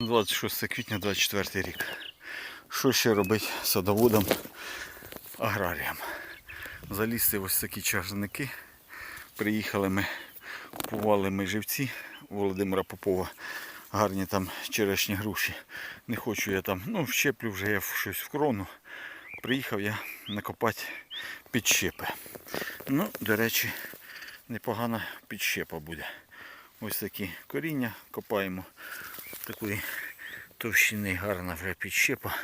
26 квітня 24 рік. Що ще робить садоводам аграріям? Залізти ось такі чарники. Приїхали ми, купували ми живці Володимира Попова. Гарні там черешні груші. Не хочу я там, ну вщеплю вже я щось в крону. Приїхав я накопати підщепи. Ну, до речі, непогана підщепа буде. Ось такі коріння копаємо такої товщини гарна вже підщепа.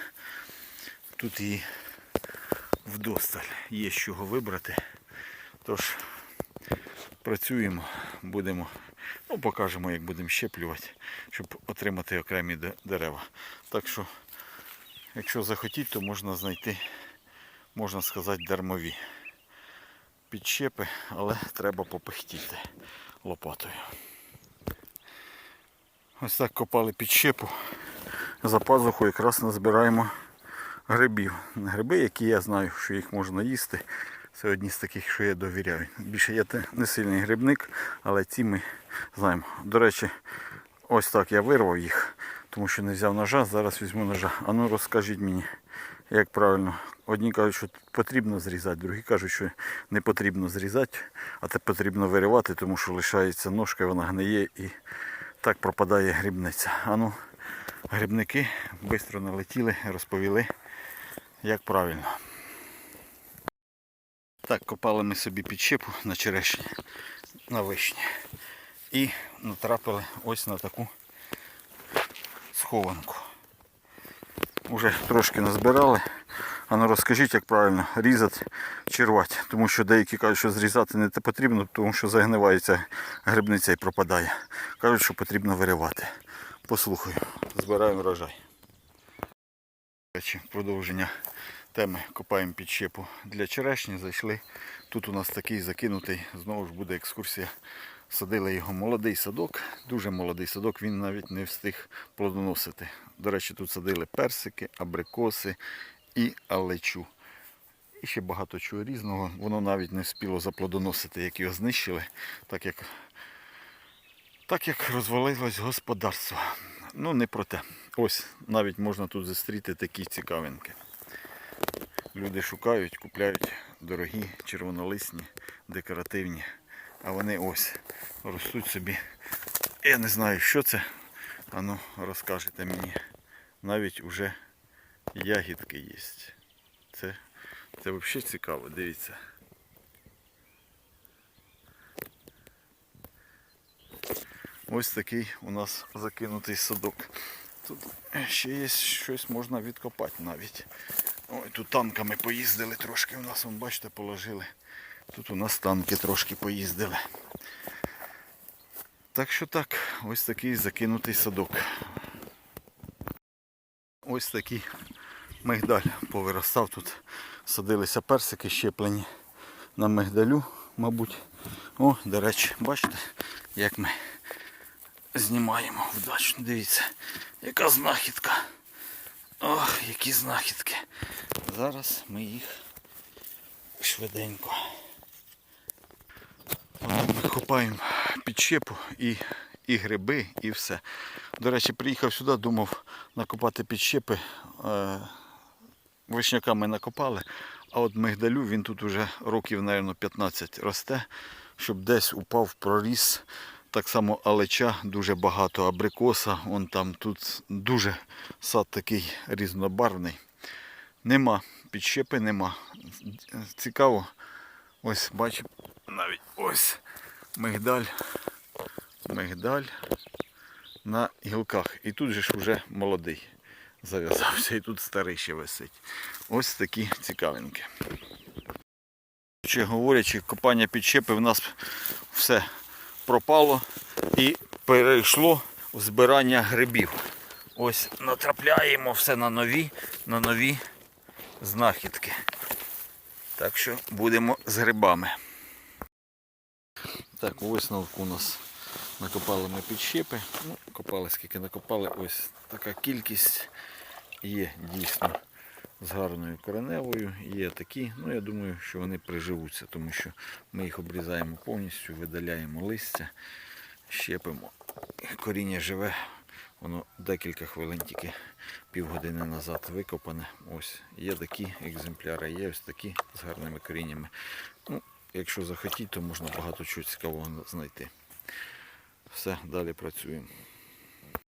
Тут її вдосталь є з чого вибрати. Тож працюємо, будемо, ну покажемо, як будемо щеплювати, щоб отримати окремі дерева. Так що, якщо захотіть, то можна знайти, можна сказати, дармові підщепи, але треба попихтіти лопатою. Ось так копали підщепу. За пазуху якраз назбираємо грибів. Гриби, які я знаю, що їх можна їсти. Це одні з таких, що я довіряю. Більше я не сильний грибник, але ці ми знаємо. До речі, ось так я вирвав їх, тому що не взяв ножа, зараз візьму ножа. А ну розкажіть мені, як правильно. Одні кажуть, що потрібно зрізати, другі кажуть, що не потрібно зрізати, а те потрібно виривати, тому що лишається ножка, вона гниє і так пропадає грибниця. А ну, грибники швидко налетіли, розповіли, як правильно. Так, копали ми собі підщепу на черешні, на вишні. І натрапили ось на таку схованку. Уже трошки назбирали. А ну розкажіть, як правильно різати чи рвати. Тому що деякі кажуть, що зрізати не потрібно, тому що загнивається грибниця і пропадає. Кажуть, що потрібно виривати. Послухаю, збираємо врожай. Продовження теми копаємо підщепу для черешні. Зайшли. Тут у нас такий закинутий, знову ж буде екскурсія. Садили його молодий садок, дуже молодий садок, він навіть не встиг плодоносити. До речі, тут садили персики, абрикоси і алечу. І ще багато чого різного. Воно навіть не встигло заплодоносити, як його знищили, так як, так як розвалилось господарство. Ну, не про те. Ось навіть можна тут зустріти такі цікавинки. Люди шукають, купляють дорогі, червонолисні, декоративні. А вони ось ростуть собі. Я не знаю, що це. Ану, розкажете мені. Навіть уже ягідки є. Це, це взагалі цікаво, дивіться. Ось такий у нас закинутий садок. Тут ще є щось можна відкопати навіть. Ой, тут танками поїздили трошки. У нас, вон, бачите, положили. Тут у нас танки трошки поїздили. Так що так, ось такий закинутий садок. Ось такий мигдаль повиростав. Тут садилися персики щеплені на мигдалю, мабуть. О, до речі, бачите, як ми знімаємо вдачно. Дивіться, яка знахідка. Ох, які знахідки. Зараз ми їх швиденько. Ми копаємо підщепу і, і гриби, і все. До речі, приїхав сюди, думав накопати підщепи. Е, вишняка ми накопали, а от мигдалю він тут уже років, мабуть, 15 росте, щоб десь упав проріс. Так само алеча дуже багато, абрикоса, вон там тут дуже сад такий різнобарвний. Нема, підщепи нема. Цікаво. Ось бачимо навіть ось мигдаль. Мигдаль на гілках. І тут же ж вже молодий зав'язався, і тут старий ще висить. Ось такі цікавинки. Ще говорячи, копання підщепи в нас все пропало і перейшло в збирання грибів. Ось натрапляємо все на нові, на нові знахідки. Так що будемо з грибами. Так, у висновку у нас накопали ми підщепи. Ну, копали скільки накопали, ось така кількість є дійсно з гарною кореневою. Є такі, ну я думаю, що вони приживуться, тому що ми їх обрізаємо повністю, видаляємо листя, щепимо. Коріння живе Воно декілька хвилин тільки півгодини назад викопане. Ось є такі екземпляри, є ось такі з гарними коріннями. Ну, якщо захотіть, то можна багато чого цікавого знайти. Все, далі працюємо.